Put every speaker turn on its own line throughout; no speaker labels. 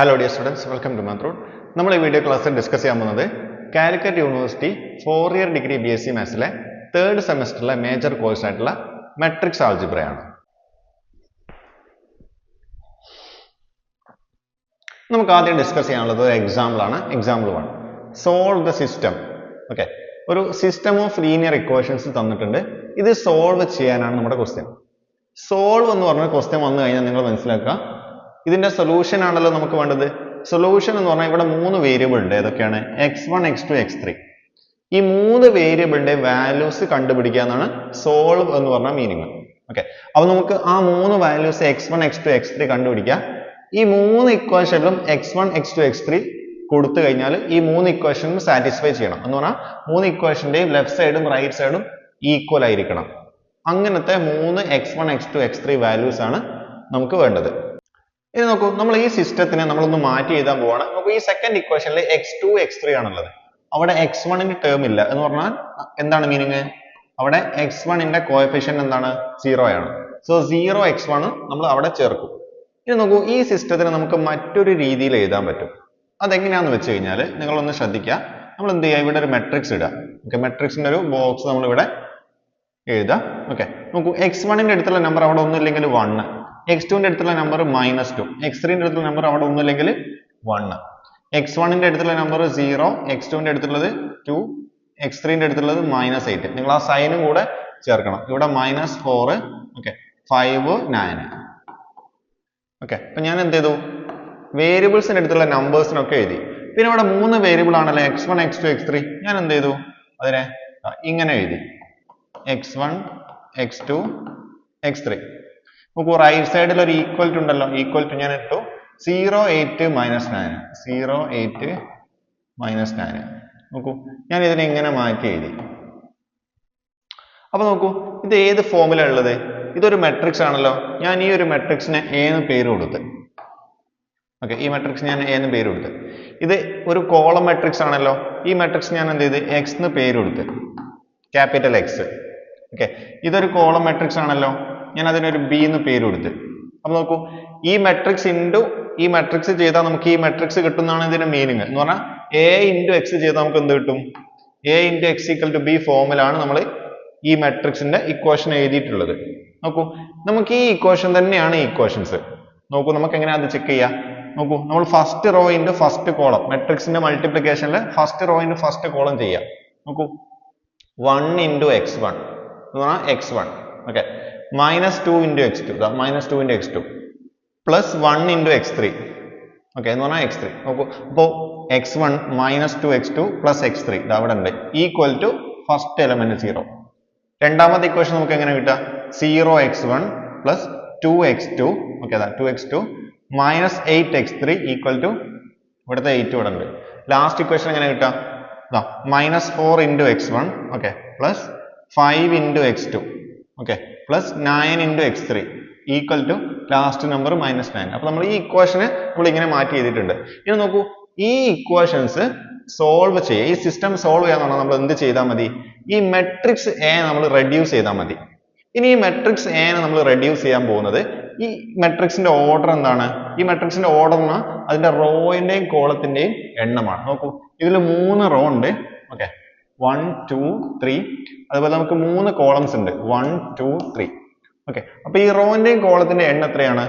Hello dear students welcome to മാത്രൂൺ നമ്മൾ ഈ video ക്ലാസ്സിൽ ഡിസ്കസ് ചെയ്യാൻ പോകുന്നത് Calicut university four year degree B S C മാത്സിലെ third സെമസ്റ്ററിലെ മേജർ കോഴ്സ് ആയിട്ടുള്ള മെട്രിക്സ് ആൾജിബ്രയാണ് നമുക്ക് ആദ്യം ഡിസ്കസ് ചെയ്യാനുള്ളത് ഒരു എക്സാമ്പിൾ ആണ്. Example one solve the system okay ഒരു സിസ്റ്റം ഓഫ് ലീനിയർ ഇക്വേഷൻസ് തന്നിട്ടുണ്ട്. ഇത് സോൾവ് ചെയ്യാനാണ് നമ്മുടെ ക്വസ്റ്റ്യൻ സോൾവ് എന്ന് പറഞ്ഞ ക്വസ്റ്റ്യൻ വന്നു കഴിഞ്ഞാൽ നിങ്ങൾ മനസ്സിലാക്കുക ഇതിന്റെ സൊല്യൂഷൻ ആണല്ലോ നമുക്ക് വേണ്ടത്. സൊല്യൂഷൻ എന്ന് പറഞ്ഞാൽ ഇവിടെ മൂന്ന് വേരിയബിൾ ഉണ്ട്. ഏതൊക്കെയാണ്? X one X two X three ഈ മൂന്ന് വേരിയബിളിന്റെ വാല്യൂസ് കണ്ടുപിടിക്കുക എന്നാണ് സോൾവ് എന്ന് പറഞ്ഞ മീനിങ് ഓക്കെ അപ്പൊ നമുക്ക് ആ മൂന്ന് values X one X two X three കണ്ടുപിടിക്കുക ഈ മൂന്ന് ഇക്വേഷനിലും X one X two X three കൊടുത്തു കഴിഞ്ഞാൽ ഈ മൂന്ന് ഇക്വേഷനും സാറ്റിസ്ഫൈ ചെയ്യണം. എന്ന് പറഞ്ഞാൽ മൂന്ന് ഇക്വേഷന്റെയും ലെഫ്റ്റ് സൈഡും റൈറ്റ് സൈഡും ഈക്വൽ ആയിരിക്കണം. അങ്ങനത്തെ മൂന്ന് X one X two X three values ആണ് നമുക്ക് വേണ്ടത്. ഇനി നോക്കൂ നമ്മൾ ഈ സിസ്റ്റത്തിനെ നമ്മളൊന്ന് മാറ്റി എഴുതാൻ പോവാണ്. നമുക്ക് ഈ സെക്കൻഡ് ഇക്വേഷനിൽ എക്സ് ടു എക്സ് ത്രീ ആണുള്ളത്. അവിടെ എക്സ് വണ്ണിന് ടേം ഇല്ല എന്ന് പറഞ്ഞാൽ എന്താണ് മീനിങ് അവിടെ എക്സ് വണ്ണിന്റെ കോയഫിഷ്യൻ എന്താണ്? സീറോ ആണ്. സോ സീറോ എക്സ് വൺ നമ്മൾ അവിടെ ചേർക്കും. ഇനി നോക്കൂ ഈ സിസ്റ്റത്തിനെ നമുക്ക് മറ്റൊരു രീതിയിൽ എഴുതാൻ പറ്റും. അതെങ്ങനെയാണെന്ന് വെച്ച് കഴിഞ്ഞാൽ നിങ്ങളൊന്ന് ശ്രദ്ധിക്കുക നമ്മൾ എന്ത് ചെയ്യുക? ഇവിടെ ഒരു മെട്രിക്സ് ഇടുക. ഓക്കെ മെട്രിക്സിന്റെ ഒരു ബോക്സ് നമ്മൾ ഇവിടെ എഴുതാം. ഓക്കെ നോക്കൂ എക്സ് വണ്ണിന്റെ അടുത്തുള്ള നമ്പർ അവിടെ ഒന്നുമില്ലെങ്കിൽ വണ്ണ് എക്സ് ന്റെ അടുത്തുള്ള നമ്പർ മൈനസ് ടു എക്സ് ത്രീന്റെ അടുത്തുള്ള നമ്പർ അവിടെ ഒന്നുമില്ലെങ്കിൽ വണ്ണ് എക്സ് വണ്ണിന്റെ അടുത്തുള്ള നമ്പർ സീറോ എക്സ് ടുവിന്റെ അടുത്തുള്ളത് ടു എക്സ് ത്രീന്റെ അടുത്തുള്ളത് മൈനസ് എയ്റ്റ് നിങ്ങൾ ആ സൈനും കൂടെ ചേർക്കണം. ഇവിടെ minus four okay five nine okay അപ്പൊ ഞാൻ എന്ത് ചെയ്തു? വേരിയബിൾസിന്റെ അടുത്തുള്ള നമ്പേഴ്സിനൊക്കെ എഴുതി. പിന്നെ ഇവിടെ മൂന്ന് വേരിയബിൾ ആണല്ലോ. X one X two X three ഞാൻ എന്ത് ചെയ്തു? അതിനെ ഇങ്ങനെ എഴുതി. X one X two X three നോക്കൂ റൈറ്റ് സൈഡിൽ ഒരു ഈക്വൽ ഉണ്ടല്ലോ. ഈക്വൽ ടു ഞാൻ ഇട്ടു. Zero eight minus nine zero eight minus nine നോക്കൂ ഞാൻ ഇതിനെ ഇങ്ങനെ മാറ്റി എഴുതി. അപ്പൊ നോക്കൂ ഇത് ഏത് ഫോമിലാണ് ഉള്ളത്? ഇതൊരു മെട്രിക്സ് ആണല്ലോ. ഞാൻ ഈ ഒരു മെട്രിക്സിന് ഏന്ന് പേര് കൊടുത്ത്. ഓക്കെ ഈ മെട്രിക്സ് ഞാൻ ഏന്ന് പേര് കൊടുത്ത്. ഇത് ഒരു കോളം മെട്രിക്സ് ആണല്ലോ. ഈ മെട്രിക്സ് ഞാൻ എന്ത് ചെയ്ത്? എക്സ് എന്ന് പേര് കൊടുത്ത്. ക്യാപിറ്റൽ എക്സ് ഓക്കെ ഇതൊരു കോളം മെട്രിക്സ് ആണല്ലോ. ഞാൻ അതിനൊരു ബി എന്ന് പേര് കൊടുത്ത്. അപ്പൊ നോക്കൂ ഈ മെട്രിക്സ് ഇന്റു ഈ മെട്രിക്സ് ചെയ്താൽ നമുക്ക് ഈ മെട്രിക്സ് കിട്ടുന്നതാണ് ഇതിന്റെ മീനിങ് എന്ന് പറഞ്ഞാൽ എ ഇന്റു എക്സ് ചെയ്താൽ നമുക്ക് എന്ത് കിട്ടും? A into X equal to B ഫോമിലാണ് നമ്മൾ ഈ മെട്രിക്സിന്റെ ഇക്വേഷൻ എഴുതിയിട്ടുള്ളത്. നോക്കൂ നമുക്ക് ഈ ഇക്വേഷൻ തന്നെയാണ് ഈ ഇക്വേഷൻസ് നോക്കൂ നമുക്ക് എങ്ങനെയാ അത് ചെക്ക് ചെയ്യാം? നോക്കൂ നമ്മൾ first row into first column മെട്രിക്സിന്റെ മൾട്ടിപ്ലിക്കേഷനിൽ first row into first column ചെയ്യാം. നോക്കൂ വൺ ഇന്റു എക്സ് വൺ എന്ന് പറഞ്ഞാൽ X one okay minus two into X two minus ടുവിന്റെ X two plus one into X three okay എന്ന് പറഞ്ഞാൽ X three നോക്കൂ. അപ്പോൾ X one minus two X two plus X three ഇത് അവിടെ ഉണ്ട്. Equal to first element zero രണ്ടാമത്തെ equation നമുക്ക് എങ്ങനെ കിട്ടുക? Zero X one plus two X two okay അതാ two X two minus eight X three equal to ഇവിടുത്തെ eight ഇവിടെ ഉണ്ട്. ലാസ്റ്റ് ഇക്വേഷൻ എങ്ങനെ കിട്ടുക? ഇതാ minus four into X one okay plus five into X two okay plus nine into X three equal to last number minus nine അപ്പൊ നമ്മൾ ഈ ഇക്വേഷനെ നമ്മൾ മാറ്റി ചെയ്തിട്ടുണ്ട് ഇനി നോക്കൂ ഈ ഇക്വേഷൻസ് സോൾവ് ചെയ്യുക ഈ സിസ്റ്റം സോൾവ് ചെയ്യാന്ന് നമ്മൾ എന്ത് ചെയ്താൽ മതി? ഈ മെട്രിക്സ് എ നമ്മൾ റെഡ്യൂസ് ചെയ്താൽ മതി. ഇനി ഈ മെട്രിക്സ് എ നമ്മൾ റെഡ്യൂസ് ചെയ്യാൻ പോകുന്നത് ഈ മെട്രിക്സിന്റെ ഓർഡർ എന്താണ്? ഈ മെട്രിക്സിന്റെ ഓർഡർ എന്ന് അതിന്റെ റോയിന്റെയും കോളത്തിന്റെയും എണ്ണമാണ്. നോക്കൂ ഇതിൽ മൂന്ന് റോ ഉണ്ട്. ഓക്കെ വൺ ടു ത്രീ അതുപോലെ നമുക്ക് മൂന്ന് കോളംസ് ഉണ്ട്. വൺ ടു ത്രീ ഓക്കെ അപ്പൊ ഈ റോന്റെയും കോളത്തിന്റെ എണ്ണം എത്രയാണ്?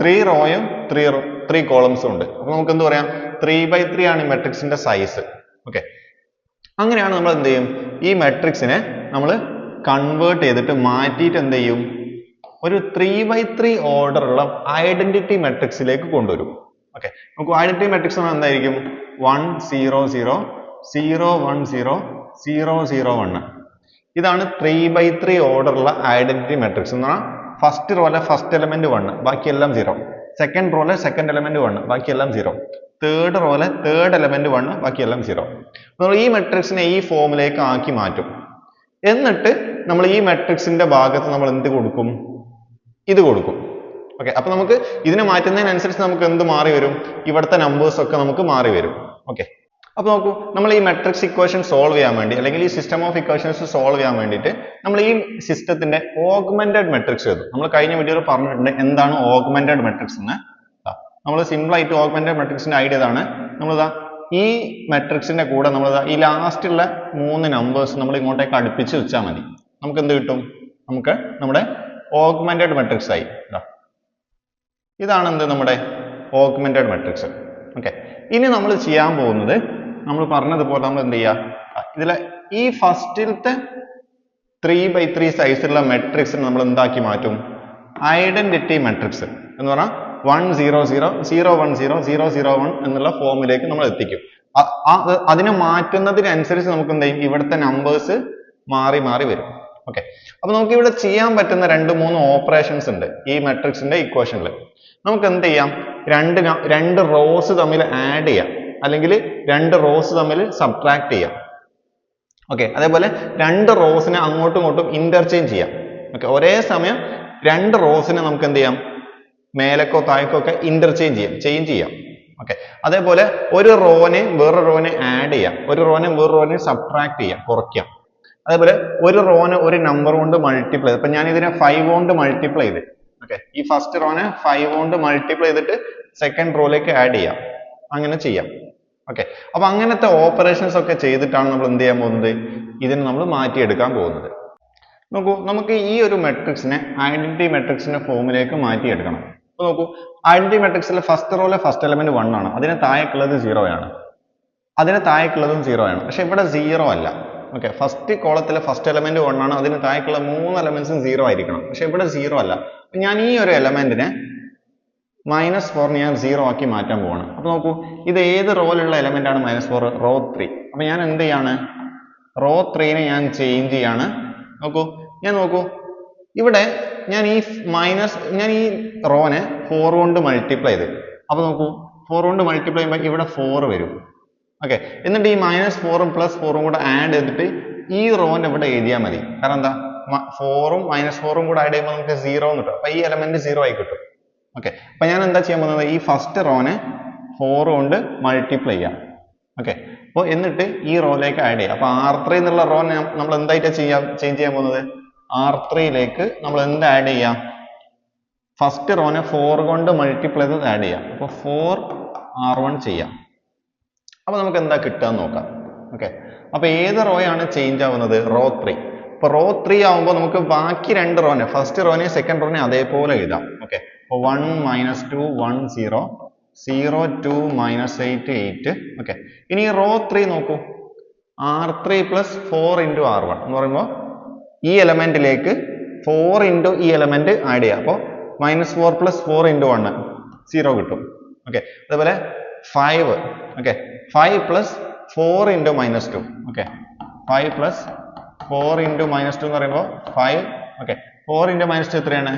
ത്രീ റോയും ത്രീ ത്രീ കോളംസും ഉണ്ട്. അപ്പൊ നമുക്ക് എന്ത് പറയാം? ത്രീ ബൈ ത്രീ ആണ് ഈ മെട്രിക്സിന്റെ സൈസ് ഓക്കെ അങ്ങനെയാണ് നമ്മൾ എന്ത് ചെയ്യും? ഈ മെട്രിക്സിനെ നമ്മൾ കൺവേർട്ട് ചെയ്തിട്ട് മാറ്റിയിട്ട് എന്ത് ചെയ്യും? ഒരു ത്രീ ബൈ ത്രീ ഓർഡറുള്ള ഐഡന്റിറ്റി മെട്രിക്സിലേക്ക് കൊണ്ടുവരും. ഓക്കെ നമുക്ക് ഐഡന്റിറ്റി മെട്രിക്സ് എന്തായിരിക്കും? One zero zero zero one zero zero zero one ഇതാണ് ത്രീ ബൈ ത്രീ ഓർഡറുള്ള ഐഡന്റിറ്റി മെട്രിക്സ് എന്ന് പറഞ്ഞാൽ ഫസ്റ്റ് റോയിലെ ഫസ്റ്റ് എലമെന്റ് വണ്ണ് ബാക്കിയെല്ലാം സീറോ സെക്കൻഡ് റോയിലെ സെക്കൻഡ് എലമെന്റ് വണ്ണ് ബാക്കിയെല്ലാം സീറോ തേർഡ് റോയിലെ തേർഡ് എലമെന്റ് വണ്ണ് ബാക്കിയെല്ലാം സീറോ നമ്മൾ ഈ മെട്രിക്സിനെ ഈ ഫോമിലേക്ക് ആക്കി മാറ്റും. എന്നിട്ട് നമ്മൾ ഈ മെട്രിക്സിന്റെ ഭാഗത്ത് നമ്മൾ എന്ത് കൊടുക്കും? ഇത് കൊടുക്കും. ഓക്കെ അപ്പൊ നമുക്ക് ഇതിനെ മാറ്റുന്നതിനനുസരിച്ച് നമുക്ക് എന്ത് മാറി വരും? ഇവിടുത്തെ നമ്പേഴ്സ് ഒക്കെ നമുക്ക് മാറി വരും. ഓക്കെ അപ്പൊ നോക്കൂ നമ്മൾ ഈ മെട്രിക്സ് ഇക്വേഷൻ സോൾവ് ചെയ്യാൻ വേണ്ടി അല്ലെങ്കിൽ ഈ സിസ്റ്റം ഓഫ് ഇക്വേഷൻസ് സോൾവ് ചെയ്യാൻ വേണ്ടിയിട്ട് നമ്മൾ ഈ സിസ്റ്റത്തിന്റെ ഓഗ്മെന്റഡ് മെട്രിക്സ് എഴുതും. നമ്മൾ കഴിഞ്ഞ വീഡിയോയിൽ പറഞ്ഞിട്ടുണ്ട് എന്താണ് ഓഗ്മെന്റഡ് മെട്രിക്സ് എന്ന്. നമ്മൾ സിമ്പിൾ ആയിട്ട് ഓഗ്മെന്റഡ് മെട്രിക്സിന്റെ ഐഡിയ ഇതാണ്. നമ്മളിതാ ഈ മെട്രിക്സിന്റെ കൂടെ നമ്മളിതാ ഈ ലാസ്റ്റുള്ള മൂന്ന് നമ്പേഴ്സ് നമ്മൾ ഇങ്ങോട്ടേക്ക് അടുപ്പിച്ച് വെച്ചാൽ മതി. നമുക്ക് എന്ത് കിട്ടും? നമുക്ക് നമ്മുടെ ഓഗ്മെന്റഡ് മെട്രിക്സ് ആയി. ഇതാ ഇതാണ് എന്ത് നമ്മുടെ ഓഗ്മെന്റഡ് മെട്രിക്സ് ഓക്കെ. ഇനി നമ്മൾ ചെയ്യാൻ പോകുന്നത് നമ്മൾ പറഞ്ഞതുപോലെ നമ്മൾ എന്ത് ചെയ്യുക ഇതിലെ ഈ ഫസ്റ്റിലത്തെ ത്രീ ബൈ ത്രീ സൈസിലുള്ള മെട്രിക്സിന് നമ്മൾ എന്താക്കി മാറ്റും? ഐഡന്റിറ്റി മെട്രിക്സ് എന്ന് പറഞ്ഞാൽ one zero zero zero one zero zero zero one എന്നുള്ള ഫോമിലേക്ക് നമ്മൾ എത്തിക്കും. അതിനെ മാറ്റുന്നതിനനുസരിച്ച് നമുക്ക് എന്ത് ചെയ്യും? ഇവിടുത്തെ നമ്പേഴ്സ് മാറി മാറി വരും. ഓക്കെ അപ്പൊ നമുക്ക് ഇവിടെ ചെയ്യാൻ പറ്റുന്ന രണ്ട് മൂന്ന് ഓപ്പറേഷൻസ് ഉണ്ട് ഈ മെട്രിക്സിന്റെ ഇക്വേഷനിൽ നമുക്ക് എന്ത് ചെയ്യാം? രണ്ട് രണ്ട് റോസ് തമ്മിൽ ആഡ് ചെയ്യാം. അല്ലെങ്കിൽ രണ്ട് റോസ് തമ്മിൽ സബ്ട്രാക്ട് ചെയ്യാം. ഓക്കെ അതേപോലെ രണ്ട് റോസിനെ അങ്ങോട്ടും ഇങ്ങോട്ടും ഇന്റർചേഞ്ച് ചെയ്യാം. ഓക്കെ ഒരേ സമയം രണ്ട് റോസിനെ നമുക്ക് എന്ത് ചെയ്യാം? മേലക്കോ താഴേക്കോ ഒക്കെ ഇന്റർചേഞ്ച് ചെയ്യാം ചേഞ്ച് ചെയ്യാം. ഓക്കെ അതേപോലെ ഒരു റോനെ വേറെ റോനെ ആഡ് ചെയ്യാം. ഒരു റോനെ വേറെ റോനെ സബ്ട്രാക്ട് ചെയ്യാം കുറയ്ക്കാം. അതേപോലെ ഒരു റോനെ ഒരു നമ്പർ കൊണ്ട് മൾട്ടിപ്ലൈ ഇപ്പൊ ഞാൻ ഇതിനെ ഫൈവ് കൊണ്ട് മൾട്ടിപ്ലൈ ചെയ്ത്. ഓക്കെ ഈ ഫസ്റ്റ് റോനെ ഫൈവ് കൊണ്ട് മൾട്ടിപ്ലൈ ചെയ്തിട്ട് സെക്കൻഡ് റോയിലേക്ക് ആഡ് ചെയ്യാം. അങ്ങനെ ചെയ്യാം. ഓക്കെ അപ്പൊ അങ്ങനത്തെ ഓപ്പറേഷൻസ് ഒക്കെ ചെയ്തിട്ടാണ് നമ്മൾ എന്ത് ചെയ്യാൻ പോകുന്നത്? ഇതിനെ നമ്മൾ മാറ്റിയെടുക്കാൻ പോകുന്നത്. നോക്കൂ നമുക്ക് ഈ ഒരു മെട്രിക്സിനെ ഐഡന്റിറ്റി മെട്രിക്സിന്റെ ഫോമിലേക്ക് മാറ്റിയെടുക്കണം. അപ്പൊ നോക്കൂ ഐഡന്റിറ്റി മെട്രിക്സിലെ ഫസ്റ്റ് റോയിലെ ഫസ്റ്റ് എലമെന്റ് വൺ ആണ്. അതിന് താഴേക്കുള്ളത് സീറോ ആണ്. അതിന് താഴേക്കുള്ളതും സീറോ ആണ്. പക്ഷെ ഇവിടെ സീറോ അല്ല. ഓക്കെ ഫസ്റ്റ് കോളത്തിലെ ഫസ്റ്റ് എലമെന്റ് വൺ ആണ്. അതിന് താഴേക്കുള്ള മൂന്ന് എലമെന്റ്സും സീറോ ആയിരിക്കണം. പക്ഷെ ഇവിടെ സീറോ അല്ല. ഞാൻ ഈ ഒരു എലമെന്റിനെ മൈനസ് ഫോറിന് ഞാൻ സീറോ ആക്കി മാറ്റാൻ പോവാണ്. അപ്പൊ നോക്കൂ ഇത് ഏത് റോയിലുള്ള എലമെന്റ് ആണ് മൈനസ് ഫോർ റോ ത്രീ അപ്പൊ ഞാൻ എന്ത് ചെയ്യാണ്? റോ ത്രീനെ ഞാൻ ചേഞ്ച് ചെയ്യാണ്. നോക്കൂ ഞാൻ നോക്കൂ ഇവിടെ ഞാൻ ഈ മൈനസ് ഞാൻ ഈ റോനെ ഫോർ കൊണ്ട് മൾട്ടിപ്ലൈ ചെയ്ത്. അപ്പൊ നോക്കൂ ഫോർ കൊണ്ട് മൾട്ടിപ്ലൈ ചെയ്യുമ്പോൾ ഇവിടെ ഫോർ വരും. ഓക്കെ എന്നിട്ട് ഈ മൈനസ് ഫോറും പ്ലസ് ഫോറും കൂടെ ആഡ് ചെയ്തിട്ട് ഈ റോന്റെ ഇവിടെ എഴുതിയാൽ മതി. കാരണം എന്താ? ഫോറും മൈനസ് ഫോറും കൂടെ ആഡ് ചെയ്യുമ്പോൾ നമുക്ക് സീറോ എന്ന് കിട്ടും. അപ്പൊ ഈ എലമെന്റ് സീറോ ആയി കിട്ടും. ഓക്കെ അപ്പൊ ഞാൻ എന്താ ചെയ്യാൻ പോകുന്നത്? ഈ ഫസ്റ്റ് റോനെ ഫോർ കൊണ്ട് മൾട്ടിപ്ലൈ ചെയ്യാം. ഓക്കെ അപ്പോൾ എന്നിട്ട് ഈ റോയിലേക്ക് ആഡ് ചെയ്യാം. അപ്പോൾ ആർ ത്രീ എന്നുള്ള റോ നമ്മൾ എന്തായിട്ടാ ചെയ്യാ ചേഞ്ച് ചെയ്യാൻ പോകുന്നത്? ആർ ത്രീയിലേക്ക് നമ്മൾ എന്ത് ആഡ് ചെയ്യാം? ഫസ്റ്റ് റോനെ ഫോർ കൊണ്ട് മൾട്ടിപ്ലൈ ചെയ്ത് ആഡ് ചെയ്യാം. അപ്പോൾ ഫോർ ആർ വൺ ചെയ്യാം. അപ്പോൾ നമുക്ക് എന്താ കിട്ടുക നോക്കാം. ഓക്കെ അപ്പോൾ ഏത് റോയാണ് ചേഞ്ച് ആവുന്നത്? റോ ത്രീ അപ്പോൾ റോ ത്രീ ആവുമ്പോൾ നമുക്ക് ബാക്കി രണ്ട് റോനെ ഫസ്റ്റ് റോനെ സെക്കൻഡ് റോനെ അതേപോലെ എഴുതാം. ഓക്കെ അപ്പൊ one minus two one zero zero two minus eight eight okay ഇനി റോ ത്രീ നോക്കൂ. R three plus four into R one എന്ന് പറയുമ്പോൾ ഈ എലമെന്റിലേക്ക് ഫോർ ഇന്റു ഈ എലമെന്റ് ആഡ് ചെയ്യുക അപ്പോൾ minus four plus four into one zero കിട്ടും. ഓക്കെ അതേപോലെ five okay five plus four into minus two okay five plus four into minus two എന്ന് പറയുമ്പോൾ five okay four into minus two എത്രയാണ്?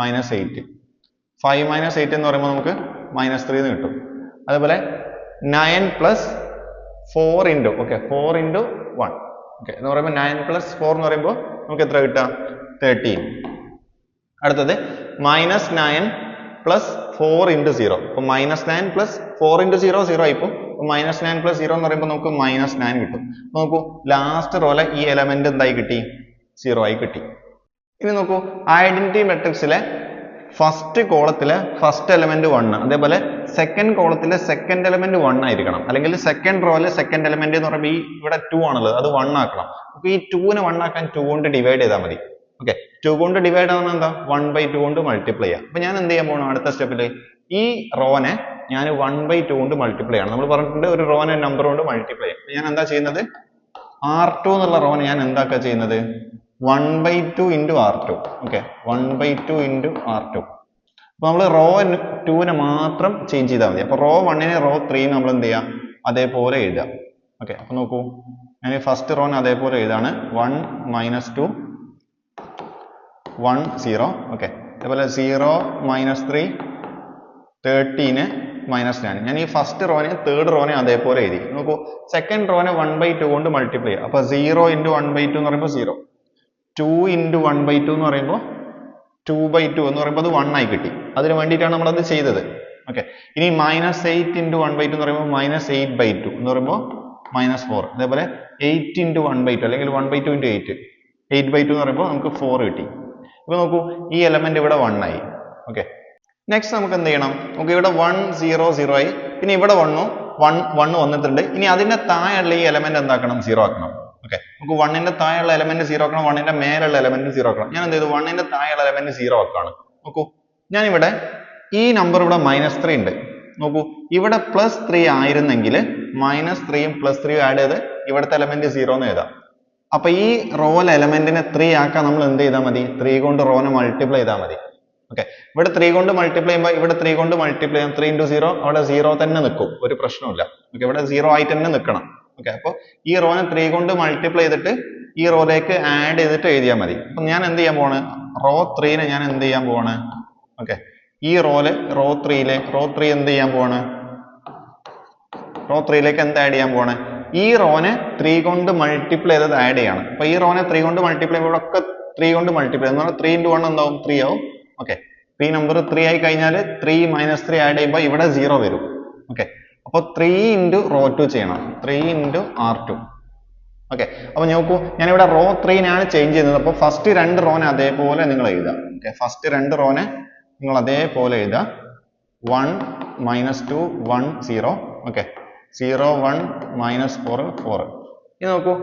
Minus eight five minus eight എന്ന് പറയുമ്പോൾ നമുക്ക് minus three എന്ന് കിട്ടും. അതേപോലെ nine plus four into okay four into one okay എന്ന് പറയുമ്പോൾ നയൻ പ്ലസ് ഫോർ എന്ന് പറയുമ്പോൾ നമുക്ക് എത്ര കിട്ടുക? തേർട്ടീൻ അടുത്തത് minus nine plus four into zero അപ്പോൾ minus nine plus four into zero zero ആയിപ്പോൾ minus nine plus zero എന്ന് പറയുമ്പോൾ നമുക്ക് മൈനസ് നയൻ കിട്ടും. അപ്പോൾ നോക്കൂ ലാസ്റ്റ് റോലെ ഈ എലമെന്റ് എന്തായി കിട്ടി? സീറോ ആയി കിട്ടി. ഇനി നോക്കൂ ഐഡന്റിറ്റി മെട്രിക്സിലെ ഫസ്റ്റ് കോളത്തിലെ ഫസ്റ്റ് എലമെന്റ് വൺ അതേപോലെ സെക്കൻഡ് കോളത്തിലെ സെക്കൻഡ് എലമെന്റ് വൺ ആയിരിക്കണം. അല്ലെങ്കിൽ സെക്കൻഡ് റോയിലെ സെക്കൻഡ് എലമെന്റ് എന്ന് പറയുമ്പോൾ ഈ ഇവിടെ ടു ആണുള്ളത്. അത് വൺ ആക്കണം. അപ്പൊ ഈ ടൂനെ വൺ ആക്കാൻ ടു കൊണ്ട് ഡിവൈഡ് ചെയ്താൽ മതി. ഓക്കെ ടു കൊണ്ട് ഡിവൈഡ് ആവുന്ന എന്താ? വൺ ബൈ ടു കൊണ്ട് മൾട്ടിപ്ലൈ ചെയ്യാം. അപ്പൊ ഞാൻ എന്ത് ചെയ്യാൻ പോകണം അടുത്ത സ്റ്റെപ്പിൽ ഈ റോനെ ഞാൻ വൺ ബൈ ടു കൊണ്ട് മൾട്ടിപ്ലൈ ചെയ്യണം. നമ്മൾ പറഞ്ഞിട്ടുണ്ട് ഒരു റോനെ നമ്പർ കൊണ്ട് മൾട്ടിപ്ലൈ ചെയ്യാം. ഞാൻ എന്താ ചെയ്യുന്നത്? ആർ ടു എന്നുള്ള റോനെ ഞാൻ എന്താക്കാ ചെയ്യുന്നത്? One by two into R two okay one by two into R two അപ്പോൾ നമ്മൾ റോ ടുവിനെ മാത്രം ചേഞ്ച് ചെയ്താൽ മതി. അപ്പോൾ റോ വണ്ണിനെ റോ ത്രീ നമ്മൾ എന്ത് ചെയ്യാം? അതേപോലെ എഴുതാം. ഓക്കെ അപ്പോൾ നോക്കൂ. ഞാൻ ഫസ്റ്റ് റോന് അതേപോലെ എഴുതാണ്. One minus two one zero okay അതേപോലെ zero minus three thirteen minus nine ഞാൻ ഈ ഫസ്റ്റ് റോനെ തേർഡ് റോനെ അതേപോലെ എഴുതി. നോക്കൂ. സെക്കൻഡ് റോനെ വൺ ബൈ ടു കൊണ്ട് മൾട്ടിപ്ലൈ ചെയ്യാം. അപ്പോൾ zero into one by two എന്ന് പറയുമ്പോൾ zero two into one by two എന്ന് പറയുമ്പോൾ ടു ബൈ ടു എന്ന് പറയുമ്പോൾ അത് വൺ ആയി കിട്ടി. അതിന് വേണ്ടിയിട്ടാണ് നമ്മൾ അത് ചെയ്തത്. ഓക്കെ ഇനി minus eight into one by two എന്ന് പറയുമ്പോൾ മൈനസ് എയ്റ്റ് ബൈ ടു എന്ന് പറയുമ്പോൾ മൈനസ് ഫോർ അതേപോലെ eight into one by two അല്ലെങ്കിൽ one by two into eight eight by two എന്ന് പറയുമ്പോൾ നമുക്ക് ഫോർ കിട്ടി. ഇപ്പോൾ നോക്കൂ ഈ എലമെന്റ് ഇവിടെ വൺ ആയി. ഓക്കെ നെക്സ്റ്റ് നമുക്ക് എന്ത് ചെയ്യണം? നമുക്ക് ഇവിടെ വൺ സീറോ സീറോ ആയി. പിന്നെ ഇവിടെ വണ്ണു വൺ വണ്ണ് വന്നിട്ടുണ്ട്. ഇനി അതിന്റെ താഴെയുള്ള ഈ എലമെന്റ് എന്താക്കണം? സീറോ ആക്കണം. ഓക്കെ നമുക്ക് വണ്ണിന്റെ താഴെയുള്ള എലമെന്റ് സീറോ ആക്കണം വണ്ണിന്റെ മേലുള്ള എലമെന്റ് സീറോ ആക്കണം. ഞാൻ എന്ത് ചെയ്തു? വണ്ണിന്റെ താഴെയുള്ള എലമെന്റ് സീറോ ആക്കാണ് നോക്കൂ. ഞാൻ ഇവിടെ ഈ നമ്പർ ഇവിടെ മൈനസ് ത്രീ ഉണ്ട്. നോക്കൂ. ഇവിടെ പ്ലസ് ത്രീ ആയിരുന്നെങ്കിൽ മൈനസ് ത്രീയും പ്ലസ് ത്രീയും ആഡ് ചെയ്ത് ഇവിടുത്തെ എലമെന്റ് സീറോ എന്ന് എഴുതാം. അപ്പൊ ഈ റോയിൽ എലമെന്റിനെ ത്രീ ആക്കാൻ നമ്മൾ എന്ത് ചെയ്താൽ മതി? ത്രീ കൊണ്ട് റോനെ മൾട്ടിപ്ലൈ ചെയ്താൽ മതി. ഓക്കെ ഇവിടെ ത്രീ കൊണ്ട് മൾട്ടിപ്ലൈ ചെയ്യുമ്പോൾ ഇവിടെ ത്രീ കൊണ്ട് മൾട്ടിപ്ലൈ ചെയ്യാം ത്രീ ഇന്റു സീറോ അവിടെ സീറോ തന്നെ നിൽക്കും. ഒരു പ്രശ്നമില്ല ഓക്കെ ഇവിടെ സീറോ ആയിട്ട് തന്നെ നിൽക്കണം. ഓക്കെ അപ്പോൾ ഈ റോനെ ത്രീ കൊണ്ട് മൾട്ടിപ്ലൈ ചെയ്തിട്ട് ഈ റോയിലേക്ക് ആഡ് ചെയ്തിട്ട് എഴുതിയാൽ മതി. അപ്പൊ ഞാൻ എന്ത് ചെയ്യാൻ പോവാണ്? റോ നെ ഞാൻ എന്ത് ചെയ്യാൻ പോവാണ്? ഓക്കെ ഈ റോൽ റോ ത്രീയിലെ റോ ത്രീ എന്ത് ചെയ്യാൻ പോവാണ്? റോ ത്രീയിലേക്ക് എന്ത് ആഡ് ചെയ്യാൻ പോവാണ്? ഈ റോനെ ത്രീ കൊണ്ട് മൾട്ടിപ്ലൈ ചെയ്തത് ആഡ് ചെയ്യാണ്. അപ്പൊ ഈ റോനെ ത്രീ കൊണ്ട് മൾട്ടിപ്ലൈ ചെയ്യുമ്പോൾ ഒക്കെ ത്രീ കൊണ്ട് മൾട്ടിപ്ലൈ എന്ന് പറഞ്ഞാൽ ത്രീ into വൺ എന്താവും? ത്രീ ആവും. ഓക്കെ ഈ നമ്പർ ത്രീ ആയി കഴിഞ്ഞാൽ ത്രീ മൈനസ് ത്രീ ആഡ് ചെയ്യുമ്പോൾ ഇവിടെ സീറോ വരും. ഓക്കെ അപ്പൊ ത്രീ ഇന്റു റോ ടു ചെയ്യണം. Three into R two okay അപ്പൊ നോക്കൂ ഞാനിവിടെ റോ ത്രീനാണ് ചേഞ്ച് ചെയ്യുന്നത്. അപ്പൊ ഫസ്റ്റ് രണ്ട് റോനെ അതേപോലെ നിങ്ങൾ എഴുതുക. ഓക്കെ ഫസ്റ്റ് രണ്ട് റോനെ നിങ്ങൾ അതേപോലെ എഴുതുക. One minus two one zero okay zero one minus four four ഇനി നോക്കൂ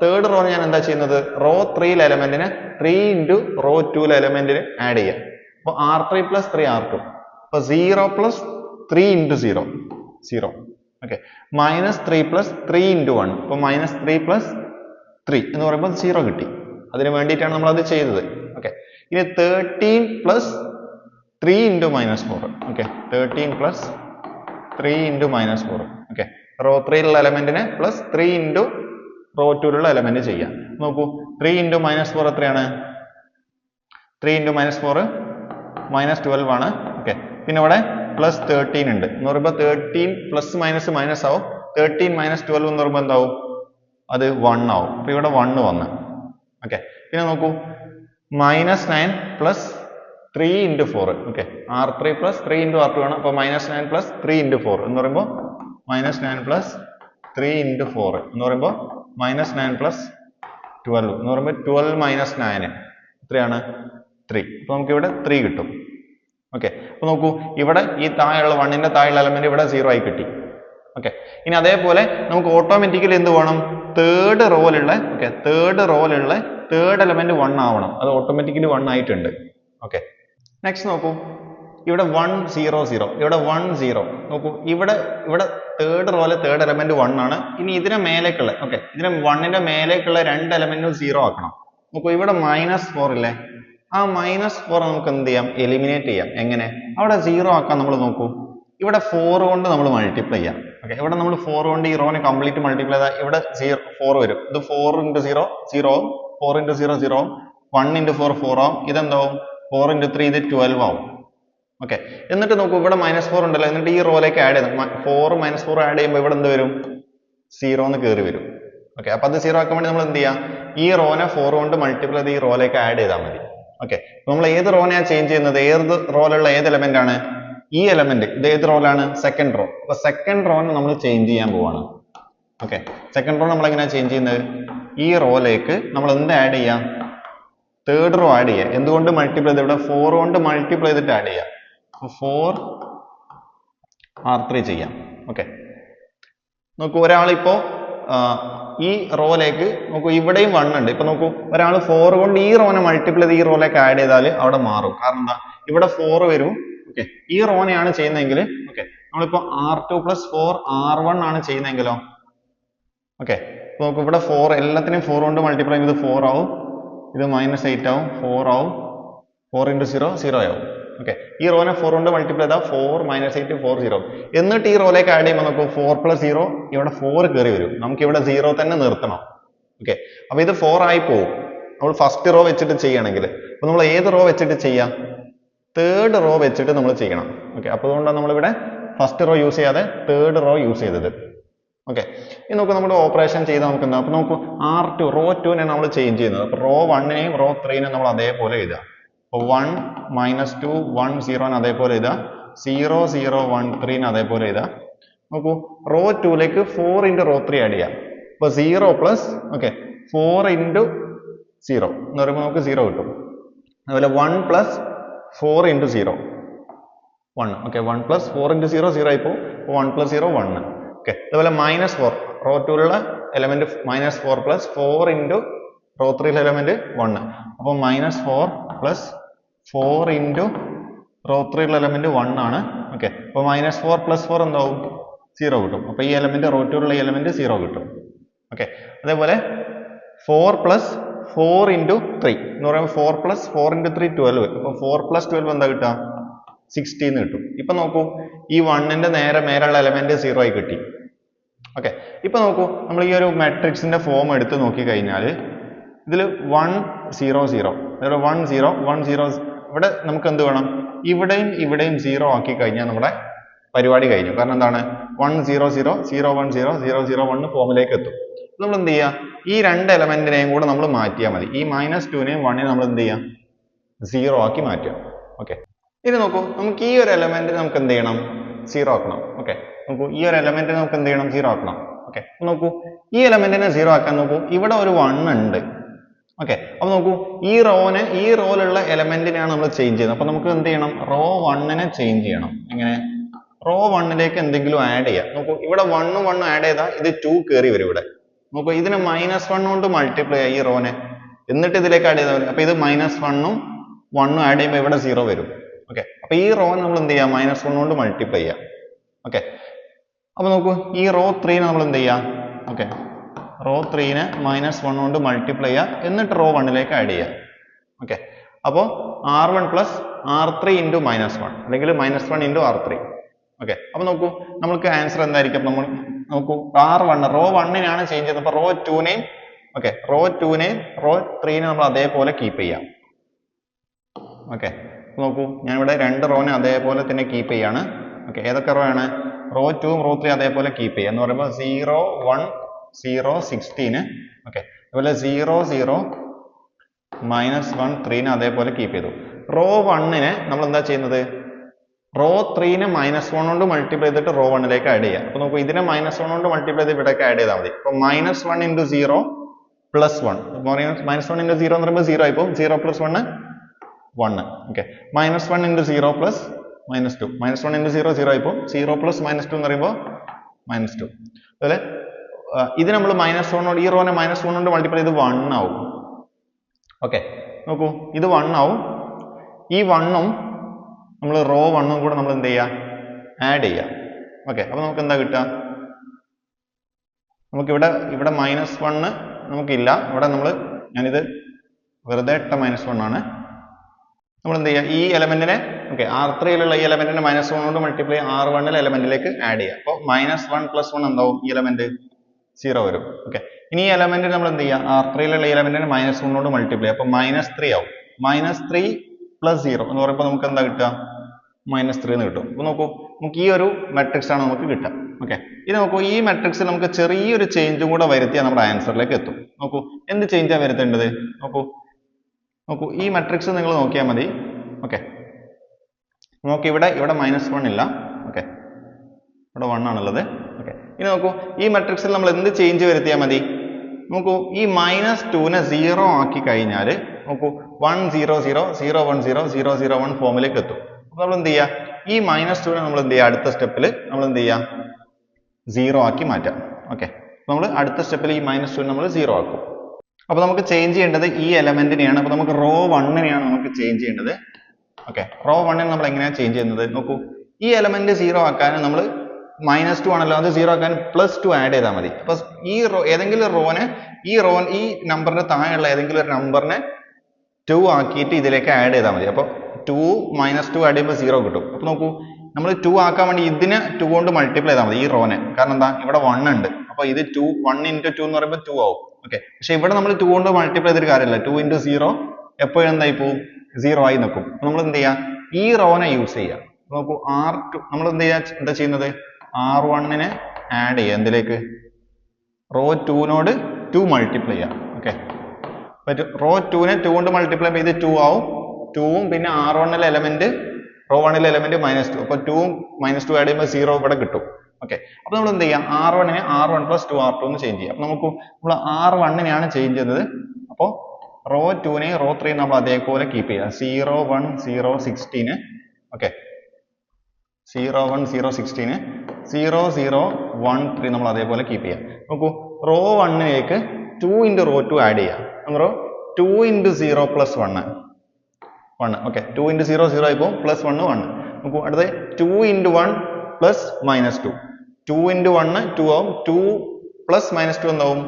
തേർഡ് റോ ഞാൻ എന്താ ചെയ്യുന്നത്? റോ ത്രീയിലെ എലമെന്റിനെ ത്രീ ഇന്റു റോ ടൂലെ എലമെന്റിന് ആഡ് ചെയ്യാം അപ്പൊ R three plus three R two അപ്പൊ zero plus three into zero zero okay minus three plus three into one അപ്പോൾ മൈനസ് ത്രീ പ്ലസ് ത്രീ എന്ന് പറയുമ്പോൾ സീറോ കിട്ടി. അതിന് വേണ്ടിയിട്ടാണ് നമ്മൾ അത് ചെയ്തത്. ഓക്കെ ഇനി thirteen plus three into minus four okay thirteen plus three into minus four okay row ത്രീയിലുള്ള എലമെന്റിനെ പ്ലസ് ത്രീ ഇന്റു റോ ടൂലുള്ള എലമെന്റ് ചെയ്യാം. നോക്കൂ. ത്രീ ഇന്റു മൈനസ് ഫോർ എത്രയാണ്? Three into minus four minus twelve ആണ്. Okay പിന്നെ ഇവിടെ plus thirteen ഉണ്ട്. എന്ന് പറയുമ്പോൾ തേർട്ടീൻ പ്ലസ് മൈനസ് മൈനസ് ആവും. തേർട്ടീൻ മൈനസ് ട്വൽവ് എന്ന് പറയുമ്പോൾ എന്താവും? അത് വൺ ആവും. അപ്പൊ ഇവിടെ വണ്ണ് വന്ന്. ഓക്കെ പിന്നെ നോക്കൂ. Minus nine plus three into four okay R three plus three into R two ആണ്. അപ്പോൾ minus nine plus three into four എന്ന് പറയുമ്പോൾ minus nine plus three into four എന്ന് പറയുമ്പോൾ മൈനസ് നയൻ പ്ലസ് ട്വൽവ് എന്ന് പറയുമ്പോൾ ട്വൽവ് മൈനസ് നയൻ എത്രയാണ്? Three അപ്പോൾ നമുക്ക് ഇവിടെ ത്രീ കിട്ടും. ഓക്കെ അപ്പോൾ നോക്കൂ ഇവിടെ ഈ താഴെയുള്ള വണ്ണിന്റെ താഴെയുള്ള എലമെന്റ് ഇവിടെ സീറോ ആയി കിട്ടി. ഓക്കെ ഇനി അതേപോലെ നമുക്ക് ഓട്ടോമാറ്റിക്കലി എന്ത് വേണം? തേർഡ് റോയിലുള്ള ഓക്കെ തേർഡ് റോയിലുള്ള തേർഡ് എലമെന്റ് വൺ ആവണം. അത് ഓട്ടോമാറ്റിക്കലി വൺ ആയിട്ടുണ്ട്. ഓക്കെ നെക്സ്റ്റ് നോക്കൂ. ഇവിടെ വൺ സീറോ സീറോ ഇവിടെ വൺ സീറോ നോക്കൂ ഇവിടെ ഇവിടെ തേർഡ് റോയിലെ തേർഡ് എലമെന്റ് വൺ ആണ്. ഇനി ഇതിനെ മേലേക്കുള്ള ഓക്കെ ഇതിനെ വണ്ണിന്റെ മേലേക്കുള്ള രണ്ട് എലമെന്റും സീറോ ആക്കണം. നോക്കൂ ഇവിടെ മൈനസ് ഫോർ ഇല്ലേ? ആ മൈനസ് ഫോർ നമുക്ക് എന്ത് ചെയ്യാം? എലിമിനേറ്റ് ചെയ്യാം. എങ്ങനെ? അവിടെ സീറോ ആക്കാൻ നമ്മൾ നോക്കൂ. ഇവിടെ ഫോർ കൊണ്ട് നമ്മൾ മൾട്ടിപ്ലൈ ചെയ്യാം. ഓക്കെ ഇവിടെ നമ്മൾ ഫോർ കൊണ്ട് ഈ റോനെ കംപ്ലീറ്റ് മൾട്ടിപ്ലൈ ചെയ്താൽ ഇവിടെ സീറോ ഫോർ വരും. ഇത് four into zero zero four into zero zero one into four four ആവും. ഇതെന്താവും? ഫോർ ഇന്റു ത്രീ ഇത് ട്വൽവ് ആവും. ഓക്കെ എന്നിട്ട് നോക്കൂ ഇവിടെ മൈനസ് ഫോർ ഉണ്ടല്ലോ. എന്നിട്ട് ഈ റോയിലേക്ക് ആഡ് ചെയ്ത് ഫോർ മൈനസ് ഫോർ ആഡ് ചെയ്യുമ്പോൾ ഇവിടെ എന്ത് വരും? സീറോ എന്ന് കയറി വരും. ഓക്കെ അപ്പോൾ അത് സീറോ ആക്കാൻ വേണ്ടി നമ്മൾ എന്ത് ചെയ്യാം? ഈ റോനെ ഫോർ കൊണ്ട് മൾട്ടിപ്ലൈ ചെയ്ത് ഈ റോയിലേക്ക് ആഡ് ചെയ്താൽ മതി. നമ്മൾ ഏത് റോനെയാണ് ചേഞ്ച് ചെയ്യുന്നത്? ഏത് റോയിലുള്ള ഏത് എലമെന്റ് ആണ്? ഈ എലമെന്റ് ഇത് ഏത് റോയിലാണ് സെക്കൻഡ് റോ അപ്പൊ സെക്കൻഡ് റോനെ നമ്മൾ ചേഞ്ച് ചെയ്യാൻ പോവാണ്. ഓക്കെ സെക്കൻഡ് റോ നമ്മൾ എങ്ങനെയാണ് ചേഞ്ച് ചെയ്യുന്നത്? ഈ റോയിലേക്ക് നമ്മൾ എന്ത് ആഡ് ചെയ്യാം? തേർഡ് റോ ആഡ് ചെയ്യാം. എന്തുകൊണ്ട് മൾട്ടിപ്ലൈ ചെയ്ത്? ഇവിടെ ഫോർ കൊണ്ട് മൾട്ടിപ്ലൈ ചെയ്തിട്ട് ആഡ് ചെയ്യാം. ഫോർ ആർ ത്രീ ചെയ്യാം. ഓക്കെ നോക്കൂ ഒരാളിപ്പോ ആ, ഈ റോയിലേക്ക് നോക്കൂ ഇവിടെയും വൺ ഉണ്ട്. ഇപ്പൊ നോക്കൂ ഒരാൾ ഫോർ കൊണ്ട് ഈ റോനെ മൾട്ടിപ്ലൈ ചെയ്ത് ഈ റോയിലേക്ക് ആഡ് ചെയ്താൽ അവിടെ മാറും. കാരണം എന്താ? ഇവിടെ ഫോർ വരും. ഓക്കെ ഈ റോനെയാണ് ചെയ്യുന്നതെങ്കിൽ ഓക്കെ നമ്മളിപ്പോ R two plus four R one ആണ് ചെയ്യുന്നതെങ്കിലോ? ഓക്കെ നോക്കൂ ഇവിടെ ഫോർ എല്ലാത്തിനെയും ഫോർ കൊണ്ട് മൾട്ടിപ്ലൈ ചെയ്ത് ഫോർ ആവും. ഇത് മൈനസ് എയ്റ്റ് ആവും. ഫോർ ആവും. ഫോർ ഇന്റു സീറോ സീറോ ആവും. ഓക്കെ ഈ റോനെ ഫോർ കൊണ്ട് മൾട്ടിപ്ലൈ ചെയ്താൽ four minus eight four zero എന്നിട്ട് ഈ റോയിലേക്ക് ആഡ് ചെയ്യുമ്പോൾ നമുക്ക് ഫോർ പ്ലസ് സീറോ ഇവിടെ ഫോർ കയറി വരും. നമുക്ക് ഇവിടെ സീറോ തന്നെ നിർത്തണം. ഓക്കെ അപ്പോൾ ഇത് ഫോർ ആയി പോകും നമ്മൾ ഫസ്റ്റ് റോ വെച്ചിട്ട് ചെയ്യണമെങ്കിൽ അപ്പോൾ നമ്മൾ ഏത് റോ വെച്ചിട്ട് ചെയ്യാം? തേർഡ് റോ വെച്ചിട്ട് നമ്മൾ ചെയ്യണം. ഓക്കെ അപ്പൊ അതുകൊണ്ടാണ് നമ്മളിവിടെ ഫസ്റ്റ് റോ യൂസ് ചെയ്യാതെ തേർഡ് റോ യൂസ് ചെയ്തത്. ഓക്കെ ഇനി നോക്കൂ നമ്മുടെ ഓപ്പറേഷൻ ചെയ്താൽ നമുക്ക് എന്താ? അപ്പോൾ നോക്കൂ ആർ ടു റോ ടുവിനെ നമ്മൾ ചേഞ്ച് ചെയ്യുന്നത്. അപ്പോൾ റോ വണ്ണിനെയും റോ ത്രീനെയും നമ്മൾ അതേപോലെ എഴുതുക. അപ്പൊ വൺ മൈനസ് ടു വൺ സീറോന് അതേപോലെ എഴുതുക സീറോ സീറോ വൺ ത്രീന് അതേപോലെ ഇതാ നോക്കൂ row ടുവിലേക്ക് four into row three add ചെയ്യാം. അപ്പൊ zero plus okay four into zero എന്ന് പറയുമ്പോൾ നമുക്ക് സീറോ കിട്ടും. അതുപോലെ one plus four into zero one okay one plus four into zero zero ആയിപ്പോൾ one plus zero one okay അതുപോലെ minus four row ടൂലുള്ള element minus four plus four into row ത്രീയിലെ element one അപ്പോൾ minus four plus four into row ലെ element one ആണ്. Okay അപ്പോൾ minus four plus four എന്താവും? Zero കിട്ടും. അപ്പോൾ ഈ element row ടൂലുള്ള എലമെന്റ് സീറോ കിട്ടും. ഓക്കെ അതേപോലെ four plus four into three എന്ന് പറയുമ്പോൾ four plus four into three twelve അപ്പോൾ ഫോർ പ്ലസ് ട്വൽവ് എന്താ കിട്ടുക? സിക്സ്റ്റീന്ന് കിട്ടും. ഇപ്പൊ നോക്കൂ. ഈ വണ്ണിന്റെ നേരെ മേലുള്ള എലമെന്റ് സീറോ ആയി കിട്ടി. ഓക്കെ ഇപ്പൊ നോക്കൂ. നമ്മൾ ഈ ഒരു മാട്രിക്സിന്റെ ഫോം എടുത്ത് നോക്കി കഴിഞ്ഞാൽ ഇതിൽ വൺ സീറോ സീറോ അതായത് വൺ സീറോ വൺ സീറോ ഇവിടെ നമുക്ക് എന്ത് വേണം? ഇവിടെയും ഇവിടെയും സീറോ ആക്കി കഴിഞ്ഞാൽ നമ്മുടെ പരിപാടി കഴിഞ്ഞു. കാരണം എന്താണ്? One zero zero zero one zero zero zero one ഫോമിലേക്ക് എത്തും. നമ്മൾ എന്ത് ചെയ്യുക ഈ രണ്ട് എലമെന്റിനെയും കൂടെ നമ്മൾ മാറ്റിയാൽ മതി. ഈ മൈനസ് ടുവിനെയും വണ്ണിനെ നമ്മൾ എന്ത് ചെയ്യാം? സീറോ ആക്കി മാറ്റുക. ഓക്കെ ഇനി നോക്കൂ. നമുക്ക് ഈ ഒരു എലമെന്റ് നമുക്ക് എന്ത് ചെയ്യണം? സീറോ ആക്കണം. ഓക്കെ നോക്കൂ. ഈ ഒരു എലമെന്റ് നമുക്ക് എന്ത് ചെയ്യണം? സീറോ ആക്കണം. ഓക്കെ നോക്കൂ. ഈ എലമെന്റിനെ സീറോ ആക്കാൻ നോക്കൂ. ഇവിടെ ഒരു വൺ ഉണ്ട്. ഓക്കെ അപ്പൊ നോക്കൂ ഈ റോനെ ഈ റോയിലുള്ള എലമെന്റിനെയാണ് നമ്മൾ ചേഞ്ച് ചെയ്യുന്നത്. അപ്പൊ നമുക്ക് എന്ത് ചെയ്യണം? റോ വണ്ണിനെ ചേഞ്ച് ചെയ്യണം. എങ്ങനെ? റോ വണ്ണിലേക്ക് എന്തെങ്കിലും ആഡ് ചെയ്യാം. നോക്കൂ ഇവിടെ വണ്ണും വണ്ണും ആഡ് ചെയ്താൽ ഇത് ടു കയറി വരും ഇവിടെ. നോക്കൂ ഇതിനെ മൈനസ് വൺ കൊണ്ട് മൾട്ടിപ്ലൈ ചെയ്യാം ഈ റോനെ. എന്നിട്ട് ഇതിലേക്ക് ആഡ് ചെയ്താൽ മതി. അപ്പൊ ഇത് മൈനസ് വണ്ണും വണ്ണും ആഡ് ചെയ്യുമ്പോൾ ഇവിടെ സീറോ വരും. ഓക്കെ അപ്പൊ ഈ റോ നമ്മൾ എന്ത് ചെയ്യാം? മൈനസ് വൺ കൊണ്ട് മൾട്ടിപ്ലൈ ചെയ്യാം. ഓക്കെ അപ്പൊ നോക്കൂ ഈ റോ ത്രീനെ നമ്മൾ എന്ത് ചെയ്യാം? ഓക്കെ റോ ത്രീനെ മൈനസ് വൺ കൊണ്ട് മൾട്ടിപ്ലൈ ചെയ്യുക. എന്നിട്ട് റോ വണ്ണിലേക്ക് ആഡ് ചെയ്യുക. ഓക്കെ അപ്പോൾ R one plus R three into minus one. അല്ലെങ്കിൽ minus one into R three. Okay അപ്പോൾ നോക്കൂ നമുക്ക് ആൻസർ എന്തായിരിക്കും? നമ്മൾ നോക്കൂ ആർ വൺ റോ വണ്ണിനാണ് ചേഞ്ച് ചെയ്യുന്നത്. അപ്പോൾ റോ ടൂനെയും ഓക്കെ റോ ടൂനെയും റോ ത്രീനെ നമ്മൾ അതേപോലെ കീപ്പ് ചെയ്യാം. ഓക്കെ നോക്കൂ ഞാനിവിടെ രണ്ട് റോനെ അതേപോലെ തന്നെ കീപ്പ് ചെയ്യാണ്. ഓക്കെ ഏതൊക്കെ റോ ആണ്? റോ ടൂവും റോ ത്രീ അതേപോലെ കീപ്പ് ചെയ്യുക. എന്ന് പറയുമ്പോൾ zero one zero sixteen okay അതുപോലെ സീറോ സീറോ മൈനസ് വൺ ത്രീനെ അതേപോലെ കീപ്പ് ചെയ്തു. റോ വണ്ണിനെ നമ്മൾ എന്താ ചെയ്യുന്നത്? റോ ത്രീനെ മൈനസ് വൺ കൊണ്ട് മൾട്ടിപ്ലൈ ചെയ്തിട്ട് റോ വണ്ണിലേക്ക് ആഡ് ചെയ്യാം അപ്പോൾ നോക്കൂ ഇതിനെ മൈനസ് വൺ കൊണ്ട് മൾട്ടിപ്ലൈ ചെയ്ത് ഇവിടേക്ക് ആഡ് ചെയ്താൽ മതി. അപ്പൊ minus one into zero plus one minus one into zero എന്ന് പറയുമ്പോൾ zero ആയിപ്പോൾ zero plus one one okay minus one into zero plus minus two minus one into zero zero ആയിപ്പോൾ zero plus minus two എന്ന് പറയുമ്പോൾ minus two അതുപോലെ ഇത് നമ്മൾ minus one ഈ റോനെ minus one കൊണ്ട് മൾട്ടിപ്ലൈ ചെയ്ത് വൺ ആവും. ഓക്കെ നോക്കൂ ഇത് വൺ ആവും. ഈ വണ്ണും നമ്മൾ റോ വണ്ണും കൂടെ നമ്മൾ എന്ത് ചെയ്യുക ആഡ് ചെയ്യുക ഓക്കെ അപ്പോൾ നമുക്ക് എന്താ കിട്ടുക? നമുക്കിവിടെ ഇവിടെ മൈനസ് വണ്ണ് നമുക്കില്ല. ഇവിടെ നമ്മൾ ഞാനിത് വെറുതെ ഇട്ട മൈനസ് വൺ ആണ്. നമ്മൾ എന്ത് ചെയ്യുക ഈ എലമെന്റിനെ ഓക്കെ ആർ ത്രീയിലുള്ള ഈ എലമെന്റിനെ മൈനസ് വൺ കൊണ്ട് മൾട്ടിപ്ലൈ ആർ വണ്ണിലെ എലമെന്റിലേക്ക് ആഡ് ചെയ്യുക അപ്പോൾ മൈനസ് വൺ പ്ലസ് വൺ എന്താവും ഈ എലമെന്റ് സീറോ വരും. ഓക്കെ ഇനി ഈ എലമെന്റ് നമ്മൾ എന്ത് ചെയ്യുക ആർ ത്രീയിലുള്ള എലമെന്റിനെ മൈനസ് വൺ കൊണ്ട് മൾട്ടിപ്ലൈ അപ്പോൾ മൈനസ് ത്രീ ആവും. മൈനസ് ത്രീ പ്ലസ് സീറോ എന്ന് പറയുമ്പോൾ നമുക്ക് എന്താ കിട്ടുക? മൈനസ് ത്രീ എന്ന് കിട്ടും. അപ്പോൾ നോക്കൂ നമുക്ക് ഈ ഒരു മെട്രിക്സ് ആണ് നമുക്ക് കിട്ടുക. ഓക്കെ ഇത് നോക്കൂ ഈ മെട്രിക്സിൽ നമുക്ക് ചെറിയൊരു ചേഞ്ചും കൂടെ വരുത്തിയാൽ നമ്മുടെ ആൻസറിലേക്ക് എത്തും. നോക്കൂ എന്ത് ചേഞ്ചാണ് വരുത്തേണ്ടത്? നോക്കൂ നോക്കൂ ഈ മെട്രിക്സ് നിങ്ങൾ നോക്കിയാൽ മതി. ഓക്കെ നോക്കി ഇവിടെ ഇവിടെ മൈനസ് വൺ ഇല്ല. ഓക്കെ ഇവിടെ വൺ ആണുള്ളത്. ഇനി നോക്കൂ ഈ മെട്രിക്സിൽ നമ്മൾ എന്ത് ചേഞ്ച് വരുത്തിയാൽ മതി? നോക്കൂ ഈ മൈനസ് ടുവിനെ സീറോ ആക്കി കഴിഞ്ഞാൽ നോക്കൂ one zero zero zero one zero zero zero one ഫോമിലേക്ക് എത്തും. അപ്പോൾ നമ്മൾ എന്ത് ചെയ്യുക ഈ മൈനസ് ടുവിനെ നമ്മൾ എന്ത് ചെയ്യുക അടുത്ത സ്റ്റെപ്പിൽ നമ്മൾ എന്ത് ചെയ്യുക സീറോ ആക്കി മാറ്റാം. ഓക്കെ നമ്മൾ അടുത്ത സ്റ്റെപ്പിൽ ഈ മൈനസ് നെ നമ്മൾ സീറോ ആക്കും. അപ്പോൾ നമുക്ക് ചേഞ്ച് ചെയ്യേണ്ടത് ഈ എലമെന്റിനെയാണ് അപ്പോൾ നമുക്ക് റോ വണ്ണിനെയാണ് നമുക്ക് ചേഞ്ച് ചെയ്യേണ്ടത്. ഓക്കെ റോ വണ്ണിന് നമ്മൾ എങ്ങനെയാണ് ചേഞ്ച് ചെയ്യുന്നത്? നോക്കൂ ഈ എലമെന്റ് സീറോ ആക്കാൻ നമ്മൾ മൈനസ് ടു ആണല്ലോ അത് സീറോ ആക്കാൻ പ്ലസ് ടു ആഡ് ചെയ്താൽ മതി. അപ്പൊ ഈ റോ ഏതെങ്കിലും റോനെ ഈ റോ ഈ നമ്പറിന്റെ താഴെയുള്ള ഏതെങ്കിലും ഒരു നമ്പറിനെ ടു ആക്കിയിട്ട് ഇതിലേക്ക് ആഡ് ചെയ്താൽ മതി. അപ്പോൾ ടു മൈനസ് ടു ആഡ് ചെയ്യുമ്പോൾ സീറോ കിട്ടും. അപ്പോൾ നോക്കൂ നമ്മൾ ടു ആക്കാൻ വേണ്ടി ഇതിനെ ടു കൊണ്ട് മൾട്ടിപ്ലൈ ചെയ്താൽ മതി ഈ റോനെ കാരണം എന്താ? ഇവിടെ വൺ ഉണ്ട്. അപ്പോൾ ഇത് ടു വൺ ഇന്റു ടു എന്ന് പറയുമ്പോൾ ടു ആവും. ഓക്കെ പക്ഷെ ഇവിടെ നമ്മൾ ടു കൊണ്ട് മൾട്ടിപ്ലൈ ചെയ്തിട്ട് കാര്യമില്ല. ടു ഇന്റു സീറോ എപ്പോഴും എന്തായി പോവും? സീറോ ആയി നിൽക്കും നമ്മൾ എന്ത് ചെയ്യുക ഈ റോനെ യൂസ് ചെയ്യുക നോക്കൂ ആർ ടു നമ്മൾ എന്ത് ചെയ്യുക എന്താ ചെയ്യുന്നത്? ആർ വണ്ണിനെ ആഡ് ചെയ്യുക. എന്തിലേക്ക്? റോ ടുവിനോട് ടു മൾട്ടിപ്ലൈ ചെയ്യാം ഓക്കെ പറ്റും റോ ടുവിനെ ടു കൊണ്ട് മൾട്ടിപ്ലൈ ചെയ്ത് ടു ആവും. ടൂവും പിന്നെ ആർ വണ്ണിലെ എലമെന്റ് റോ വണ്ണിലെ എലമെന്റ് മൈനസ് ടു അപ്പൊ ടൂവും മൈനസ് ടു ആഡ് ചെയ്യുമ്പോൾ സീറോ ഇവിടെ കിട്ടും. ഓക്കെ അപ്പൊ നമ്മൾ എന്ത് ചെയ്യാം? R വണ്ണിനെ R one plus two R two എന്ന് ചേഞ്ച് ചെയ്യാം. അപ്പൊ നമുക്ക് നമ്മൾ ആർ വണ്ണിനെയാണ് ചേഞ്ച് ചെയ്യുന്നത്. അപ്പോൾ റോ ടുവിനെയും റോ ത്രീയും നമ്മൾ അതേപോലെ കീപ്പ് ചെയ്യുക. Zero one zero sixteen okay zero one zero sixteen zero zero one three നമ്മൾ അതേപോലെ കീപ്പ് ചെയ്യാം. നോക്കൂ റോ വണ്ണിലേക്ക് two into row two add ചെയ്യാം. അന്നേരോ two into zero plus one one okay two into zero zero ആയിപ്പോൾ plus one one നോക്കൂ അടുത്തത് two into one plus minus two two into one two ആവും. Two plus minus two എന്താവും?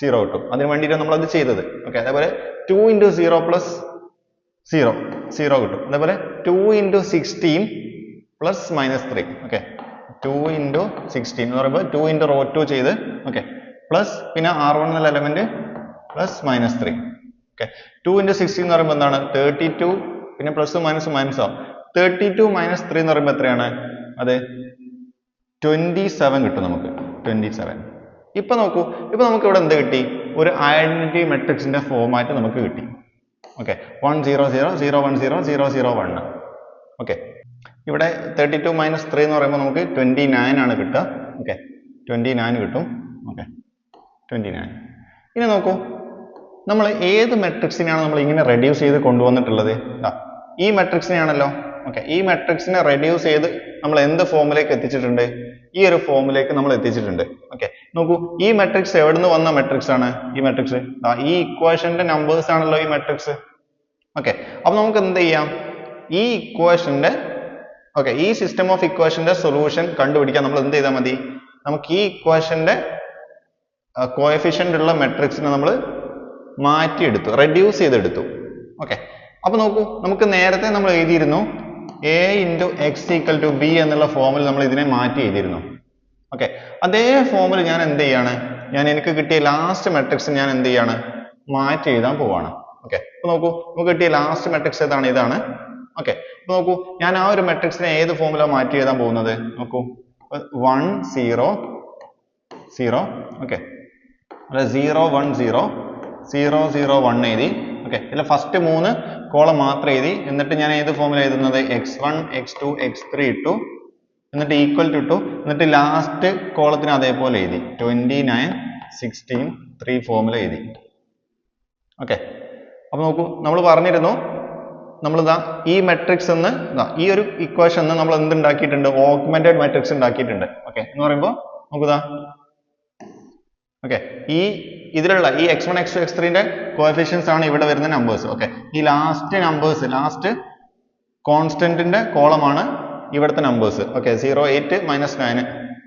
Zero കിട്ടും. അതിന് വേണ്ടിയിട്ടാണ് നമ്മൾ അത് ചെയ്തത്. ഓക്കെ അതേപോലെ two into zero plus zero zero കിട്ടും. അതേപോലെ two into sixteen plus minus three okay two into sixteen എന്ന് പറയുമ്പോൾ ടു ഇന്റു റോ ടു ചെയ്ത് ഓക്കെ പ്ലസ് പിന്നെ ആർ വൺ എന്നുള്ള element plus minus three okay two into sixteen എന്ന് പറയുമ്പോൾ എന്താണ്? തേർട്ടി ടു പിന്നെ പ്ലസ് മൈനസ് മൈനസ് ആവും. തേർട്ടി ടു മൈനസ് ത്രീ എന്ന് പറയുമ്പോൾ എത്രയാണ്? അതെ ട്വന്റി സെവൻ കിട്ടും നമുക്ക്. ട്വന്റി സെവൻ ഇപ്പൊ നോക്കൂ. ഇപ്പൊ നമുക്ക് ഇവിടെ എന്ത് കിട്ടി? ഒരു ഐഡന്റിറ്റി മെട്രിക്സിന്റെ ഫോമായിട്ട് നമുക്ക് കിട്ടി. Okay one zero zero zero one zero zero zero one okay ഇവിടെ തേർട്ടി ടു മൈനസ് ത്രീ എന്ന് പറയുമ്പോൾ നമുക്ക് ട്വന്റി നയൻ ആണ് കിട്ടുക. ഓക്കെ ട്വന്റി നയൻ കിട്ടും. ഓക്കെ ട്വന്റി നയൻ ഇനി നോക്കൂ. നമ്മൾ ഏത് മെട്രിക്സിനെയാണ് നമ്മൾ ഇങ്ങനെ റെഡ്യൂസ് ചെയ്ത് കൊണ്ടുവന്നിട്ടുള്ളത്? ഈ മെട്രിക്സിനെയാണല്ലോ. ഓക്കെ ഈ മെട്രിക്സിനെ റെഡ്യൂസ് ചെയ്ത് നമ്മൾ എന്ത് ഫോമിലേക്ക് എത്തിച്ചിട്ടുണ്ട്? ഈ ഒരു ഫോമിലേക്ക് നമ്മൾ എത്തിച്ചിട്ടുണ്ട്. ഓക്കെ നോക്കൂ ഈ മെട്രിക്സ് എവിടെ നിന്ന് വന്ന മെട്രിക്സ് ആണ്? ഈ മെട്രിക്സ് ഈ ഇക്വേഷന്റെ നമ്പേഴ്സ് ആണല്ലോ ഈ മെട്രിക്സ് ഓക്കെ അപ്പൊ നമുക്ക് എന്ത് ചെയ്യാം? ഈ ഇക്വേഷന്റെ ഓക്കെ ഈ സിസ്റ്റം ഓഫ് ഇക്വേഷന്റെ സൊല്യൂഷൻ കണ്ടുപിടിക്കാൻ നമ്മൾ എന്ത് ചെയ്താൽ മതി? നമുക്ക് ഈ ഇക്വേഷന്റെ കോഎഫിഷ്യന്റ് ഉള്ള മെട്രിക്സിനെ നമ്മൾ മാറ്റിയെടുത്തു റെഡ്യൂസ് ചെയ്തെടുത്തു. ഓക്കെ അപ്പൊ നോക്കൂ നമുക്ക് നേരത്തെ നമ്മൾ എഴുതിയിരുന്നു A into X equal to B എന്നുള്ള ഫോമിൽ നമ്മൾ ഇതിനെ മാറ്റി എഴുതിയിരുന്നു. ഓക്കെ അതേ ഫോമിൽ ഞാൻ എന്ത് ചെയ്യാണ്? ഞാൻ എനിക്ക് കിട്ടിയ ലാസ്റ്റ് മെട്രിക്സ് ഞാൻ എന്ത് ചെയ്യാണ്? മാറ്റി എഴുതാൻ പോവാണ്. ഓക്കെ അപ്പൊ നോക്കൂ നമുക്ക് കിട്ടിയ ലാസ്റ്റ് മെട്രിക്സ് ഏതാണ്? ഇതാണ്. ഓക്കെ നോക്കൂ ഞാൻ ആ ഒരു മെട്രിക്സിനെ ഏത് ഫോമിലാണ് മാറ്റി എഴുതാൻ പോകുന്നത്? നോക്കൂ. വൺ സീറോ സീറോ ഓക്കെ അല്ല zero one zero zero zero one എഴുതി ഓക്കെ ഇതിൽ ഫസ്റ്റ് മൂന്ന് കോളം മാത്രം എഴുതി എന്നിട്ട് ഞാൻ ഏത് ഫോമിൽ എഴുതുന്നത്? X one X two X three ഇട്ടു എന്നിട്ട് ഈക്വൽ ടു ഇട്ടു എന്നിട്ട് ലാസ്റ്റ് കോളത്തിന് അതേപോലെ എഴുതി. ട്വന്റി നയൻ സിക്സ്റ്റീൻ ത്രീ ഫോമിൽ എഴുതി. ഓക്കെ അപ്പോൾ നോക്കൂ നമ്മൾ പറഞ്ഞിരുന്നു നമ്മൾ ഇതാ ഈ മെട്രിക്സ് എന്ന് ഈ ഒരു ഇക്വേഷൻ നമ്മൾ എന്ത് ഉണ്ടാക്കിയിട്ടുണ്ട് ഓഗ്മെന്റഡ് മെട്രിക്സ് ഉണ്ടാക്കിയിട്ടുണ്ട്. ഓക്കെ എന്ന് പറയുമ്പോൾ നോക്കുതാ ഓക്കെ ഈ ഇതിലുള്ള ഈ x one x two x ത്രീന്റെ coefficients ആണ് ഇവിടെ വരുന്ന നമ്പേഴ്സ് ഓക്കെ ഈ ലാസ്റ്റ് നമ്പേഴ്സ് ലാസ്റ്റ് കോൺസ്റ്റന്റിന്റെ കോളമാണ് ഇവിടുത്തെ numbers okay zero eight minus nine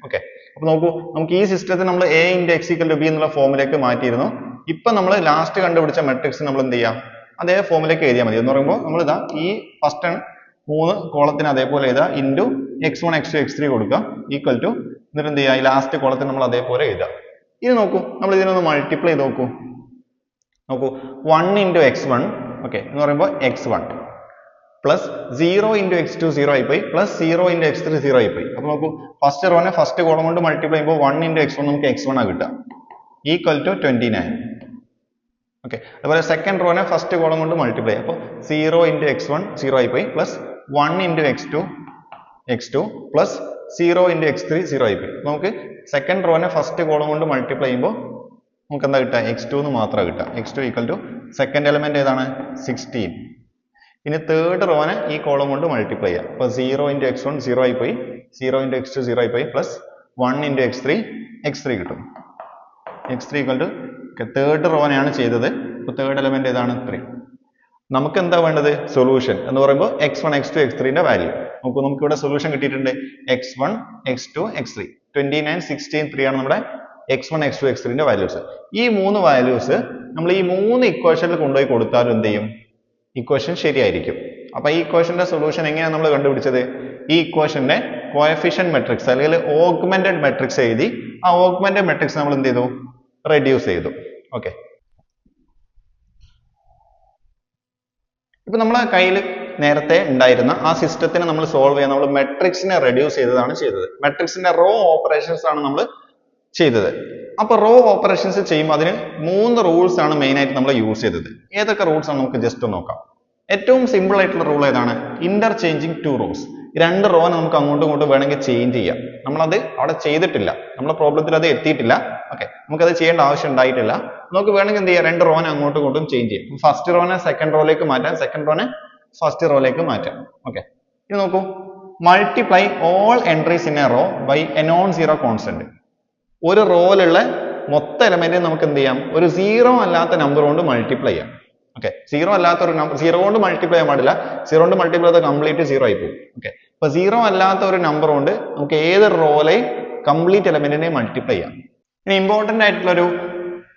okay അപ്പൊ നോക്കൂ നമുക്ക് ഈ സിസ്റ്റത്തിൽ നമ്മൾ A into x equal to B എന്നുള്ള ഫോമിലേക്ക് മാറ്റിയിരുന്നു. ഇപ്പൊ നമ്മൾ ലാസ്റ്റ് കണ്ടുപിടിച്ച മെട്രിക്സ് നമ്മൾ എന്ത് ചെയ്യാം അതേ ഫോമിലേക്ക് എഴുതിയാൽ മതി. എന്ന് പറയുമ്പോൾ നമ്മൾ ഇതാ ഈ ഫസ്റ്റ് മൂന്ന് കോളത്തിന് അതേപോലെ എഴുതുക into x one x two x three കൊടുക്കുക. ഈക്വൽ ടു എന്നിട്ട് എന്ത് ചെയ്യുക? ഈ ലാസ്റ്റ് കോളത്തിന് നമ്മൾ അതേപോലെ എഴുതുക. ഇത് നോക്കൂ. നമ്മൾ ഇതിനൊന്ന് മൾട്ടിപ്ലൈ ചെയ്ത് നോക്കൂ. നോക്കൂ. One into x one okay എന്ന് പറയുമ്പോൾ x one plus zero into x two zero ആയിപ്പോയി. Plus zero into x three zero ആയിപ്പോയി. അപ്പോൾ നോക്കൂ. ഫസ്റ്റ് റോനെ ഫസ്റ്റ് കോളം കൊണ്ട് മൾട്ടിപ്ലൈ ചെയ്യുമ്പോൾ വൺ ഇന്റു എക്സ് വൺ നമുക്ക് എക്സ് വൺ ആ കിട്ടുക. Equal to twenty nine okay അതുപോലെ സെക്കൻഡ് റോനെ ഫസ്റ്റ് കോളം കൊണ്ട് മൾട്ടിപ്ലൈ അപ്പോൾ zero into x one zero ആയിപ്പോയി. Plus one into x two x two plus zero into x three zero ആയിപ്പോയി. നമുക്ക് സെക്കൻഡ് റോനെ ഫസ്റ്റ് കോളം കൊണ്ട് മൾട്ടിപ്ലൈ ചെയ്യുമ്പോൾ നമുക്ക് എന്താ കിട്ടുക? എക്സ് ടു എന്ന് മാത്രമേ കിട്ടുക. X two equal to second element ഏതാണ്? സിക്സ്റ്റീൻ ഇനി തേർഡ് റോനെ ഈ കോളം കൊണ്ട് മൾട്ടിപ്ലൈ ചെയ്യാം. അപ്പോൾ zero into x one zero ആയിപ്പോയി. Zero into x two zero ആയിപ്പോയി. Plus one into x three x three കിട്ടും. X three equal to third റോനെയാണ് ചെയ്തത്. അപ്പോൾ തേർഡ് എലമെന്റ് ഏതാണ്? ത്രീ നമുക്ക് എന്താ വേണ്ടത്? സൊല്യൂഷൻ എന്ന് പറയുമ്പോൾ x one x two x ത്രീന്റെ value നോക്കൂ നമുക്ക് ഇവിടെ സൊല്യൂഷൻ കിട്ടിയിട്ടുണ്ട്. X one x two x three twenty nine sixteen three ആണ് നമ്മുടെ x one x two x ത്രീന്റെ values ഈ മൂന്ന് വാല്യൂസ് നമ്മൾ ഈ മൂന്ന് ഇക്വേഷനിൽ കൊണ്ടുപോയി കൊടുത്താലും എന്ത് ചെയ്യും? ഇക്വേഷൻ ശരിയായിരിക്കും. അപ്പോൾ ഈ ഇക്വേഷന്റെ സൊല്യൂഷൻ എങ്ങനെയാണ് നമ്മൾ കണ്ടുപിടിച്ചത്? ഈ ഇക്വേഷന്റെ കോഎഫിഷ്യന്റ് മെട്രിക്സ് അല്ലെങ്കിൽ ഓഗ്മെന്റഡ് മെട്രിക്സ് എഴുതി ആ ഓഗ്മെന്റഡ് മെട്രിക്സ് നമ്മൾ എന്ത് ചെയ്തു? റെഡ്യൂസ് ചെയ്തു. ഓക്കെ ഇപ്പൊ നമ്മളെ കയ്യിൽ നേരത്തെ ഉണ്ടായിരുന്ന ആ സിസ്റ്റത്തിനെ നമ്മൾ സോൾവ് ചെയ്യാൻ നമ്മൾ മെട്രിക്സിനെ റെഡ്യൂസ് ചെയ്തതാണ് ചെയ്തത്. മെട്രിക്സിന്റെ റോ ഓപ്പറേഷൻസ് ആണ് നമ്മൾ ചെയ്തത്. അപ്പൊ റോ ഓപ്പറേഷൻസ് ചെയ്യുമ്പോൾ അതിന് മൂന്ന് റൂൾസ് ആണ് മെയിൻ ആയിട്ട് നമ്മൾ യൂസ് ചെയ്തത്. ഏതൊക്കെ റൂൾസ് ആണ് നമുക്ക് ജസ്റ്റ് നോക്കാം. ഏറ്റവും സിമ്പിൾ ആയിട്ടുള്ള റൂൾ ഏതാണ്? ഇന്റർചേഞ്ചിങ് ടു റോസ് രണ്ട് റോനെ നമുക്ക് അങ്ങോട്ടും ഇങ്ങോട്ടും വേണമെങ്കിൽ ചേഞ്ച് ചെയ്യാം. നമ്മളത് അവിടെ ചെയ്തിട്ടില്ല. നമ്മുടെ പ്രോബ്ലത്തിൽ അത് എത്തിയിട്ടില്ല. ഓക്കെ നമുക്കത് ചെയ്യേണ്ട ആവശ്യം ഉണ്ടായിട്ടില്ല. നമുക്ക് വേണമെങ്കിൽ എന്ത് ചെയ്യാം? രണ്ട് റോനെ അങ്ങോട്ടും ഇങ്ങോട്ടും ചേഞ്ച് ചെയ്യാം. ഫസ്റ്റ് റോനെ സെക്കൻഡ് റോയിലേക്ക് മാറ്റാം. സെക്കൻഡ് റോനെ ഫസ്റ്റ് റോയിലേക്ക് മാറ്റാം. ഓക്കെ ഇനി നോക്കൂ. Multiply all entries in a row by a non zero constant ഒരു റോയിലുള്ള മൊത്തം എലമെന്റ് നമുക്ക് എന്ത് ചെയ്യാം? ഒരു സീറോ അല്ലാത്ത നമ്പർ കൊണ്ട് മൾട്ടിപ്ലൈ ചെയ്യാം. ഓക്കെ സീറോ അല്ലാത്ത ഒരു നമ്പർ സീറോ കൊണ്ട് മൾട്ടിപ്ലൈ ചെയ്യാൻ പാടില്ല. സീറോ കൊണ്ട് മൾട്ടിപ്ലൈ ചെയ്താൽ കംപ്ലീറ്റ് സീറോ ആയി പോകും. ഓക്കെ അപ്പൊ സീറോ അല്ലാത്ത ഒരു നമ്പർ കൊണ്ട് നമുക്ക് ഏത് റോയിലെയും കംപ്ലീറ്റ് എലമെന്റിനെ മൾട്ടിപ്ലൈ ചെയ്യാം. ഇനി important ആയിട്ടുള്ള ഒരു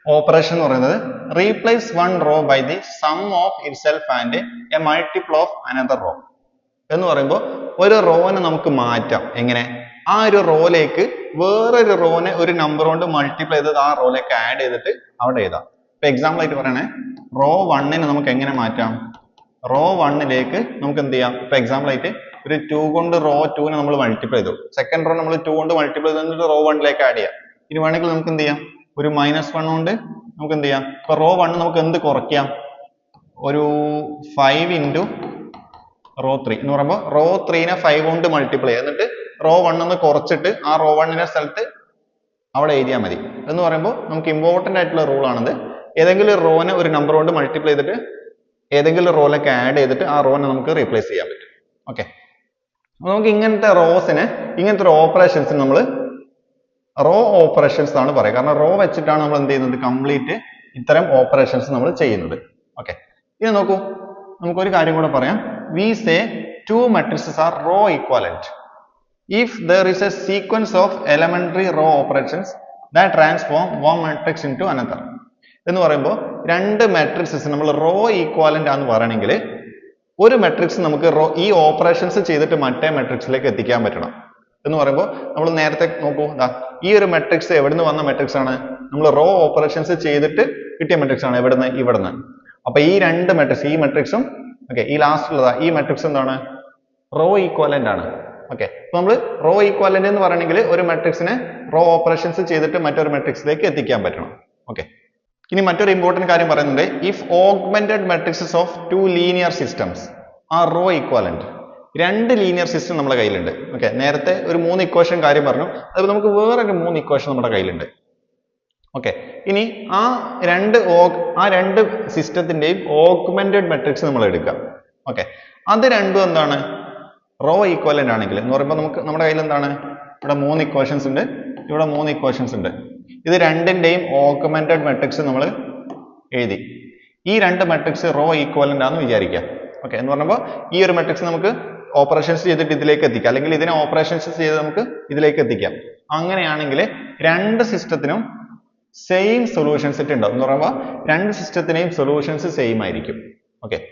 ഓപ്പറേഷൻ എന്ന് പറയുന്നത് replace one row by the sum of itself and a multiple of another row എന്ന് പറയുമ്പോൾ ഒരു റോനെ നമുക്ക് മാറ്റാം. എങ്ങനെ? ആ ഒരു റോയിലേക്ക് വേറൊരു റോനെ ഒരു നമ്പർ കൊണ്ട് മൾട്ടിപ്ലൈ ചെയ്തത് ആ റോയിലേക്ക് ആഡ് ചെയ്തിട്ട് അവിടെ എഴുതാം. ഇപ്പൊ എക്സാമ്പിൾ ആയിട്ട് പറയണേ. റോ വണ്ണിനെ നമുക്ക് എങ്ങനെ മാറ്റാം? റോ വണ്ണിലേക്ക് നമുക്ക് എന്ത് ചെയ്യാം? ഇപ്പൊ എക്സാമ്പിൾ ആയിട്ട് ഒരു ടു കൊണ്ട് റോ നെ നമ്മൾ മൾട്ടിപ്ലൈ ചെയ്തു. സെക്കൻഡ് റോ നമ്മൾ ടു കൊണ്ട് മൾട്ടിപ്ലൈ ചെയ്തിട്ട് റോ വണ്ണിലേക്ക് ആഡ് ചെയ്യാം. ഇനി വേണമെങ്കിൽ നമുക്ക് എന്ത് ചെയ്യാം? ഒരു മൈനസ് വൺ ഉണ്ട് നമുക്ക് എന്ത് ചെയ്യാം? ഇപ്പൊ റോ വൺ നമുക്ക് എന്ത് കുറയ്ക്കാം? ഒരു ഫൈവ് ഇന്റു റോ ത്രീ എന്ന് പറയുമ്പോൾ റോ ത്രീനെ ഫൈവ് കൊണ്ട് മൾട്ടിപ്ലൈ എന്നിട്ട് റോ വൺ എന്ന് കുറച്ചിട്ട് ആ റോ വണ്ണിന്റെ സ്ഥലത്ത് അവിടെ എഴുതിയാൽ മതി. എന്ന് പറയുമ്പോൾ നമുക്ക് ഇമ്പോർട്ടന്റ് ആയിട്ടുള്ള റൂൾ ഇത് ഏതെങ്കിലും റോനെ ഒരു നമ്പർ കൊണ്ട് മൾട്ടിപ്ലൈ ചെയ്തിട്ട് ഏതെങ്കിലും റോയിലേക്ക് ആഡ് ചെയ്തിട്ട് ആ റോനെ നമുക്ക് റീപ്ലേസ് ചെയ്യാൻ പറ്റും. ഓക്കെ നമുക്ക് ഇങ്ങനത്തെ റോസിനെ ഇങ്ങനത്തെ ഒരു ഓപ്പറേഷൻസ് നമ്മൾ റോ ഓപ്പറേഷൻസ് ആണ് പറയുക. കാരണം റോ വെച്ചിട്ടാണ് നമ്മൾ എന്ത് ചെയ്യുന്നത്? കംപ്ലീറ്റ് ഇത്തരം ഓപ്പറേഷൻസ് നമ്മൾ ചെയ്യുന്നത്. ഓക്കെ. ഇനി നോക്കൂ. നമുക്കൊരു കാര്യം കൂടെ പറയാം. We say two matrices are row equivalent if there is a sequence of elementary row operations that transform one matrix into another എന്ന് പറയുമ്പോൾ രണ്ട് മെട്രിക്സസ് നമ്മൾ റോ ഈക്വാലന്റ് ആണെന്ന് പറയണമെങ്കിൽ ഒരു മെട്രിക്സ് നമുക്ക് റോ ഈ ഓപ്പറേഷൻസ് ചെയ്തിട്ട് മറ്റേ മെട്രിക്സിലേക്ക് എത്തിക്കാൻ പറ്റണം. എന്ന് പറയുമ്പോൾ നമ്മൾ നേരത്തെ നോക്കൂ ദാ ഈ ഒരു മെട്രിക്സ് എവിടുന്ന് വന്ന മെട്രിക്സ് ആണ്? നമ്മൾ റോ ഓപ്പറേഷൻസ് ചെയ്തിട്ട് കിട്ടിയ മെട്രിക്സ് ആണ് എവിടുന്ന്? ഇവിടുന്ന്. അപ്പൊ ഈ രണ്ട് മെട്രിക്സ് ഈ മെട്രിക്സും ഓക്കെ ഈ ലാസ്റ്റ് ഉള്ളതാ ഈ മെട്രിക്സ് എന്താണ്? റോ ഈക്വലന്റ് ആണ്. ഓക്കെ അപ്പൊ നമ്മൾ റോ ഈക്വലന്റ് എന്ന് പറയണമെങ്കിൽ ഒരു മെട്രിക്സിനെ റോ ഓപ്പറേഷൻസ് ചെയ്തിട്ട് മറ്റൊരു മെട്രിക്സിലേക്ക് എത്തിക്കാൻ പറ്റണം. ഓക്കെ ഇനി മറ്റൊരു ഇമ്പോർട്ടന്റ് കാര്യം പറയുന്നുണ്ട്. If augmented matrices of two linear systems are row equivalent രണ്ട് ലീനിയർ സിസ്റ്റം നമ്മുടെ കയ്യിലുണ്ട്. ഓക്കെ നേരത്തെ ഒരു മൂന്ന് ഇക്വേഷൻ കാര്യം പറഞ്ഞു. അതുപോലെ നമുക്ക് വേറെ ഒരു മൂന്ന് ഇക്വേഷൻ നമ്മുടെ കയ്യിലുണ്ട്. ഓക്കെ ഇനി ആ രണ്ട് ആ രണ്ട് സിസ്റ്റത്തിന്റെയും ഓഗ്മെന്റഡ് മെട്രിക്സ് നമ്മൾ എടുക്കാം. ഓക്കെ അത് രണ്ടും എന്താണ്? റോ ഈക്വലന്റ് ആണെങ്കിൽ എന്ന് പറയുമ്പോൾ നമുക്ക് നമ്മുടെ കയ്യിൽ എന്താണ്? ഇവിടെ മൂന്ന് ഇക്വേഷൻസ് ഉണ്ട്. ഇവിടെ മൂന്ന് ഇക്വേഷൻസ് ഉണ്ട്. ഇത് രണ്ടിന്റെയും ഓഗ്മെന്റഡ് മെട്രിക്സ് നമ്മൾ എഴുതി. ഈ രണ്ട് മെട്രിക്സ് റോ ഈക്വലന്റ് ആണെന്ന് വിചാരിക്കുക. ഓക്കെ എന്ന് പറയുമ്പോൾ ഈ ഒരു മെട്രിക്സ് നമുക്ക് ഓപ്പറേഷൻസ് ചെയ്തിട്ട് ഇതിലേക്ക് എത്തിക്കാം. അല്ലെങ്കിൽ ഇതിനെ ഓപ്പറേഷൻസ് ചെയ്ത് നമുക്ക് ഇതിലേക്ക് എത്തിക്കാം. അങ്ങനെയാണെങ്കിൽ രണ്ട് സിസ്റ്റത്തിനും സെയിം സൊല്യൂഷൻ സെറ്റ് ഉണ്ടാവും എന്ന് പറയുമ്പോൾ രണ്ട് സിസ്റ്റത്തിനെയും സൊല്യൂഷൻസ് സെയിം ആയിരിക്കും. ഓക്കെ